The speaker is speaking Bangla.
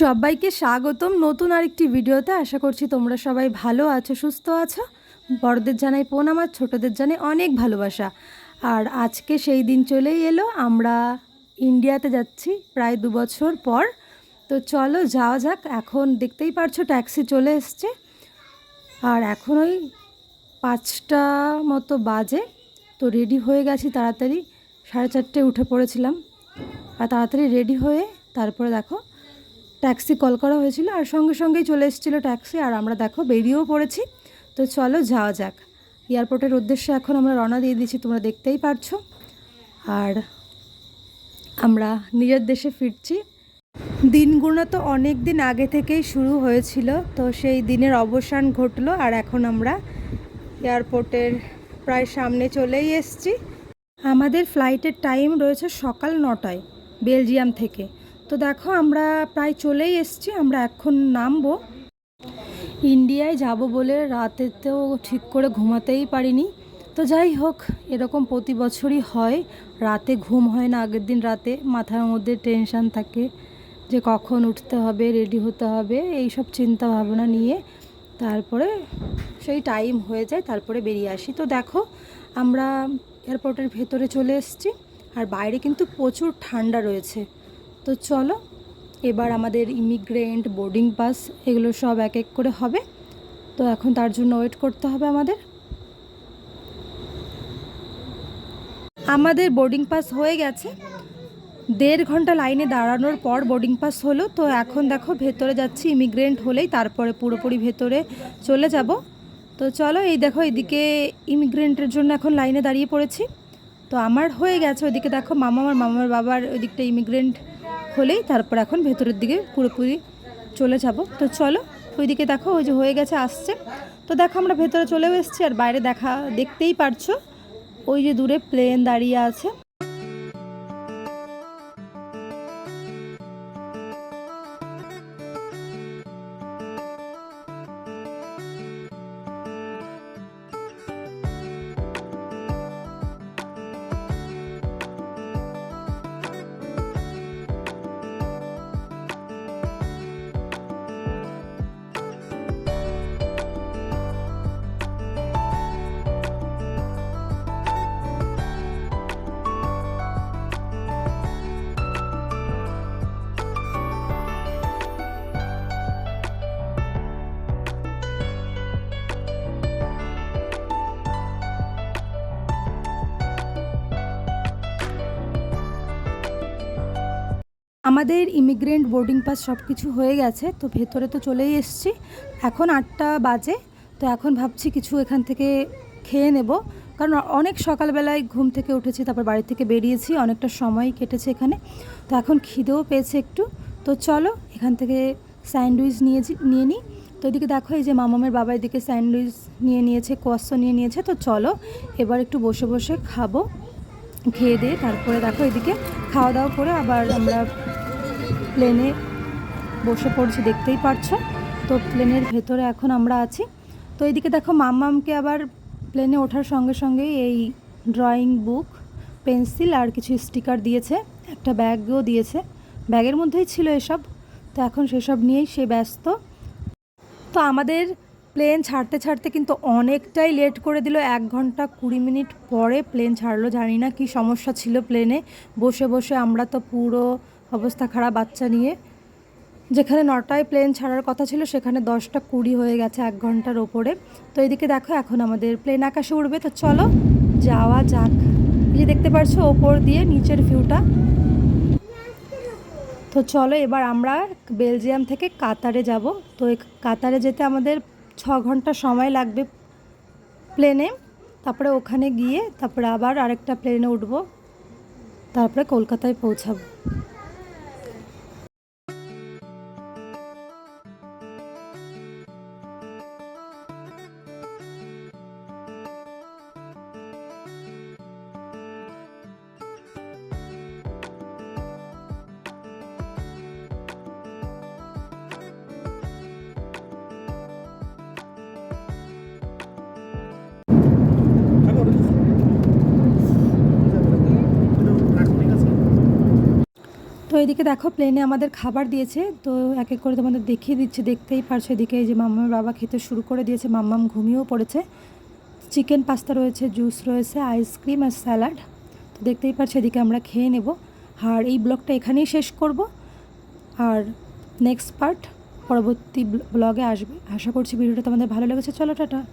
সবাইকে স্বাগতম নতুন আরেকটি ভিডিওতে। আশা করছি তোমরা সবাই ভালো আছো, সুস্থ আছো। বড়দের জানাই প্রণাম আর ছোটোদের জানাই অনেক ভালোবাসা। আর আজকে সেই দিন চলেই এলো, আমরা ইন্ডিয়াতে যাচ্ছি প্রায় দু বছর পর। তো চলো যাওয়া যাক, এখন দেখতেই পারছ ট্যাক্সি চলে এসছে। আর এখন ওই পাঁচটা মতো বাজে। তো রেডি হয়ে গেছি তাড়াতাড়ি, সাড়ে চারটে উঠে পড়েছিলাম। আর তাড়াতাড়ি রেডি হয়ে তারপরে দেখো ট্যাক্সি কল করা হয়েছিল আর সঙ্গে সঙ্গেই চলে এসেছিল ট্যাক্সি আর আমরা দেখো বেরিয়েও পড়েছি। তো চলো যাওয়া যাক। এয়ারপোর্টের উদ্দেশ্যে এখন আমরা রওনা দিয়ে দিয়েছি, তোমরা দেখতেই পারছ। আর আমরা নিজের দেশে ফিরছি। দিনগুলো তো অনেক দিন আগে থেকেই শুরু হয়েছিল, তো সেই দিনের অবসান ঘটলো আর এখন আমরা এয়ারপোর্টের প্রায় সামনে চলেই এসেছি। আমাদের ফ্লাইটের টাইম রয়েছে সকাল নটায়, বেলজিয়াম থেকে। তো দেখো, আমরা প্রায় চলেই এসেছি, আমরা এখন নামবো। ইন্ডিয়ায় যাব বলে রাতে তো ঠিক করে ঘুমাতেই পারিনি। তো যাই হোক, এরকম প্রতি বছরই হয়, রাতে ঘুম হয় না আগের দিন রাতে, মাথার মধ্যে টেনশান থাকে যে কখন উঠতে হবে রেডি হতে হবে এই সব চিন্তা ভাবনা নিয়ে তারপরে সেই টাইম হয়ে যায়, তারপরে বেরিয়ে আসি। তো দেখো, আমরা এয়ারপোর্টের ভেতরে চলে এসেছি, আর বাইরে কিন্তু প্রচুর ঠান্ডা রয়েছে। তো চলো, এবার আমাদের ইমিগ্রেন্ট বোর্ডিং পাস এগুলো সব এক এক করে হবে। তো এখন তার জন্য ওয়েট করতে হবে আমাদের। আমাদের বোর্ডিং পাস হয়ে গেছে। দেড় ঘণ্টা লাইনে দাঁড়ানোর পর বোর্ডিং পাস হলো। তো এখন দেখো ভেতরে যাচ্ছি ইমিগ্রেন্ট হলেই তারপরে পুরোপুরি ভেতরে চলে যাব। তো চলো, এই দেখো এদিকে ইমিগ্রেন্টের জন্য এখন লাইনে দাঁড়িয়ে পড়েছি। তো আমার হয়ে গেছে ওইদিকে দেখো মামা আমার মামার বাবার ওই দিকটা ইমিগ্রেন্ট হলেই তারপর এখন ভেতরের দিকে পুরোপুরি চলে যাব। তো চলো ওই দিকে দেখো, ওই যে হয়ে গেছে, আসছে। তো দেখো, আমরা ভেতরে চলেও এসেছি, আর বাইরে দেখা, দেখতেই পারছ, ওই যে দূরে প্লেন দাঁড়িয়ে আছে। আমাদের ইমিগ্রেন্ট বোর্ডিং পাস সব কিছু হয়ে গেছে, তো ভেতরে তো চলেই এসছি। এখন আটটা বাজে, তো এখন ভাবছি কিছু এখান থেকে খেয়ে নেব। কারণ অনেক সকালবেলায় ঘুম থেকে উঠেছি, তারপর বাড়ি থেকে বেরিয়েছি, অনেকটা সময় কেটেছে এখানে। তো এখন খিদেও পেয়েছে একটু। তো চলো, এখান থেকে স্যান্ডউইচ নিয়ে নিয়ে নিই তো এদিকে দেখো, এই যে মামামের বাবা এদিকে স্যান্ডউইচ নিয়ে নিয়েছে কোয়াশ্চ নিয়ে নিয়েছে। তো চলো, এবার একটু বসে বসে খাব, খেয়ে দিয়ে তারপরে দেখো এদিকে খাওয়া দাওয়া করে আবার আমরা প্লেনে বসে পড়ছি, দেখতেই পারছ? তো প্লেনের ভেতরে এখন আমরা আছি। তো এইদিকে দেখো মাম্মামকে আবার প্লেনে ওঠার সঙ্গে সঙ্গে এই ড্রয়িং বুক পেন্সিল আর কিছু স্টিকার দিয়েছে। একটা ব্যাগও দিয়েছে। ব্যাগের মধ্যেই ছিল এসব। তো এখন সেসব নিয়েই সে ব্যস্ত। তো আমাদের প্লেন ছাড়তে ছাড়তে কিন্তু অনেকটাই লেট করে দিল। এক ঘণ্টা কুড়ি মিনিট পরে প্লেন ছাড়লো। জানি না কি সমস্যা ছিল প্লেনে বসে বসে আমরা তো পুরো অবস্থা খারাপ বাচ্চা নিয়ে। যেখানে নটায় প্লেন ছাড়ার কথা ছিল, সেখানে দশটা কুড়ি হয়ে গেছে এক ঘণ্টার ওপরে। তো এদিকে দেখো, এখন আমাদের প্লেন আকাশে উঠবে তো চলো, যাওয়া যাক। এই যে দেখতে পাচ্ছ ওপর দিয়ে নিচের ভিউটা তো চলো, এবার আমরা বেলজিয়াম থেকে কাতারে যাব। তো কাতারে যেতে আমাদের ছ ঘণ্টা সময় লাগবে প্লেনে তারপরে ওখানে গিয়ে, তারপরে আবার আরেকটা প্লেনে উঠবো। তারপরে কলকাতায় পৌঁছাবো। এদিকে দেখো প্লেনে আমাদের খাবার দিয়েছে, তো এক এক করে তোমাদের দেখিয়ে দিচ্ছে, দেখতেই পারছ এদিকে এই যে মাম্মার বাবা খেতে শুরু করে দিয়েছে, মাম্মাম ঘুমিয়েও পড়েছে। চিকেন পাস্তা রয়েছে জুস রয়েছে আইসক্রিম আর স্যালাড তো দেখতেই পাচ্ছ এদিকে আমরা খেয়ে নেব। আর এই ব্লগটা এখানেই শেষ করব। আর নেক্সট পার্ট পরবর্তী ব্লগে আসবে। আশা করছি ভিডিওটা তোমাদের ভালো লেগেছে। চলো, টাটা।